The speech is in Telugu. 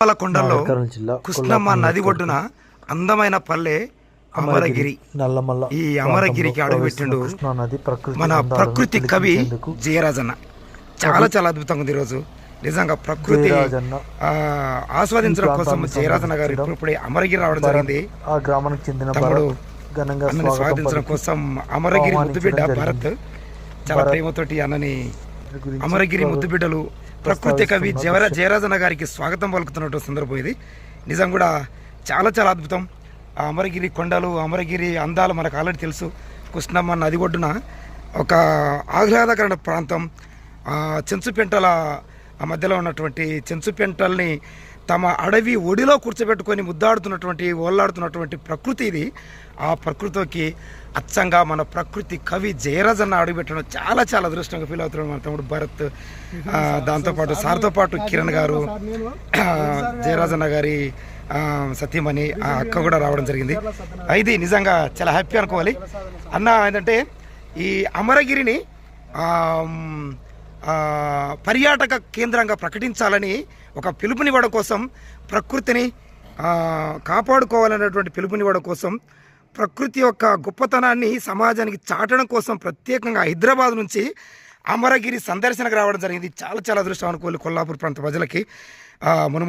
కొండల్లో జిల్లా కృష్ణమ్మ నది ఒడ్డున అందమైన పల్లె అమరగిరి. నల్లమల్ల ఈ అమరగిరికి అడుగుపెట్టిండు మన ప్రకృతి కవి జయరాజన్న. చాలా చాలా అద్భుతంగా ఉంది ఈరోజు. నిజంగా ప్రకృతి ఆస్వాదించడం కోసం జయరాజన్న గారు ఇప్పుడే అమరగిరి రావడం జరిగింది. ఆ గ్రామానికి చెందిన తమ్ముడు స్వాగతించడం కోసం అమరగిరి ముద్దుబిడ్డ. భారత్. చాలా ప్రేమతోటి అన్నని అమరగిరి ముద్దుబిడ్డలు ప్రకృతి కవి జవర దృశ్యం. జయరాజన్న గారికి స్వాగతం పలుకుతున్నట్టు సందర్భం ఇది. నిజం కూడా చాలా చాలా అద్భుతం. ఆ అమరగిరి కొండలు అమరగిరి అందాలు మనకు ఆల్రెడీ తెలుసు. కృష్ణమ్మ నది ఒడ్డున ఒక ఆహ్లాదకరమైన ప్రాంతం. చెంచుపెంటల మధ్యలో ఉన్నటువంటి చెంచుపెంటల్ని తమ అడవి ఒడిలో కూర్చోబెట్టుకొని ముద్దాడుతున్నటువంటి ఓళ్ళాడుతున్నటువంటి ప్రకృతి ఇది. ఆ ప్రకృతికి అచ్చంగా మన ప్రకృతి కవి జయరాజన్న అడుగుపెట్టడం చాలా చాలా అదృష్టంగా ఫీల్ అవుతున్నాడు మన తమ్ముడు భరత్. దాంతోపాటు సార్తో పాటు కిరణ్ గారు ఆ, జయరాజన్న గారి ఆ, సతీమణి ఆ అక్క కూడా రావడం జరిగింది. ఇది నిజంగా చాలా హ్యాపీ అనుకోవాలి. అన్న ఏంటంటే ఈ అమరగిరిని పర్యాటక కేంద్రంగా ప్రకటించాలని ఒక పిలుపునివ్వడం కోసం ప్రకృతిని కాపాడుకోవాలనేటువంటి పిలుపునివ్వడం కోసం ప్రకృతి యొక్క గొప్పతనాన్ని సమాజానికి చాటడం కోసం ప్రత్యేకంగా హైదరాబాద్ నుంచి అమరగిరి సందర్శనకు రావడం జరిగింది. చాలా చాలా అదృష్టం అనుకోవాలి కొల్లాపూర్ ప్రాంత ప్రజలకి. మనం